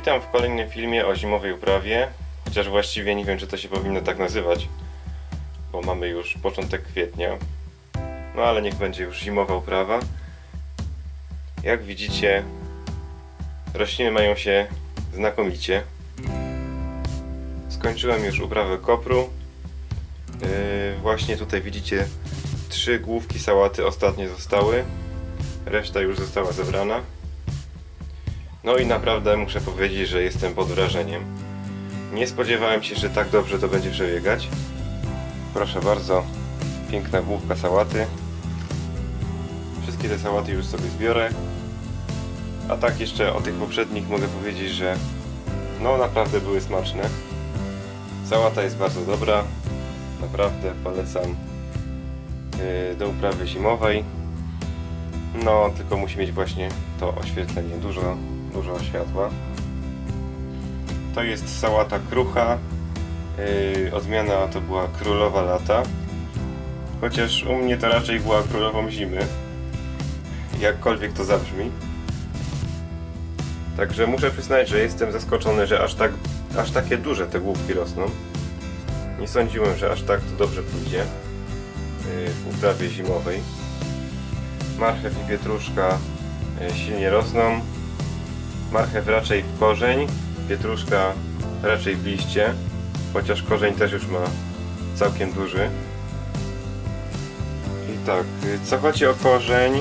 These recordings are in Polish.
Witam w kolejnym filmie o zimowej uprawie, chociaż właściwie nie wiem, czy to się powinno tak nazywać, bo mamy już początek kwietnia. No ale niech będzie już zimowa uprawa. Jak widzicie, rośliny mają się znakomicie. Skończyłem już uprawę kopru. Yy, właśnie tutaj widzicie trzy główki sałaty ostatnie zostały. Reszta już została zebrana. No i naprawdę muszę powiedzieć, że jestem pod wrażeniem. Nie spodziewałem się, że tak dobrze to będzie przebiegać. Proszę bardzo, piękna główka sałaty. Wszystkie te sałaty już sobie zbiorę. A tak jeszcze o tych poprzednich mogę powiedzieć, że no naprawdę były smaczne. Sałata jest bardzo dobra. Naprawdę polecam yy, do uprawy zimowej. No, tylko musi mieć właśnie to oświetlenie, dużo, dużo światła. To jest sałata krucha. Yy, odmiana to była królowa lata. Chociaż u mnie to raczej była królową zimy. Jakkolwiek to zabrzmi. Także muszę przyznać, że jestem zaskoczony, że aż tak, aż takie duże te główki rosną. Nie sądziłem, że aż tak to dobrze pójdzie yy, w uprawie zimowej. Marchew i pietruszka e, silnie rosną. Marchew raczej w korzeń, pietruszka raczej w liście, chociaż korzeń też już ma całkiem duży. I tak, co chodzi o korzeń,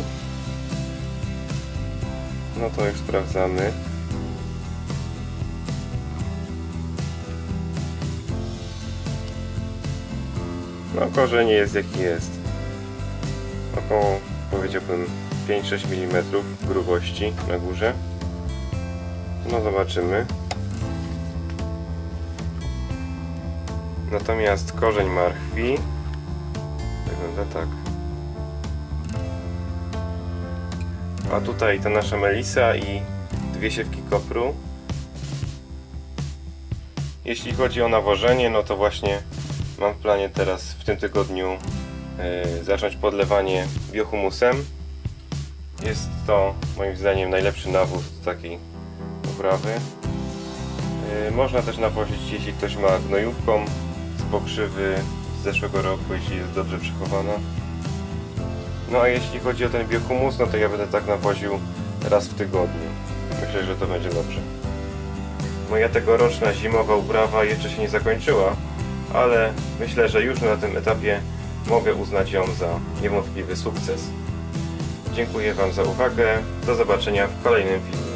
no to już sprawdzamy. No korzeń jest jaki jest. Około powiedziałbym 5-6 mm grubości na górze. No zobaczymy. Natomiast korzeń marchwi wygląda tak. A tutaj ta nasza melisa i dwie siewki kopru. Jeśli chodzi o nawożenie, no to właśnie mam w planie teraz w tym tygodniu e, zacząć podlewanie biohumusem. Jest to moim zdaniem najlepszy nawóz do takiej uprawy. E, Można też nawozić, jeśli ktoś ma gnojówką z pokrzywy z zeszłego roku, jeśli jest dobrze przechowana. No a jeśli chodzi o ten biohumus, no to ja będę tak nawoził raz w tygodniu. Myślę, że to będzie dobrze. Moja tegoroczna zimowa uprawa jeszcze się nie zakończyła, ale myślę, że już na tym etapie mogę uznać ją za niewątpliwy sukces. Dziękuję Wam za uwagę. Do zobaczenia w kolejnym filmie.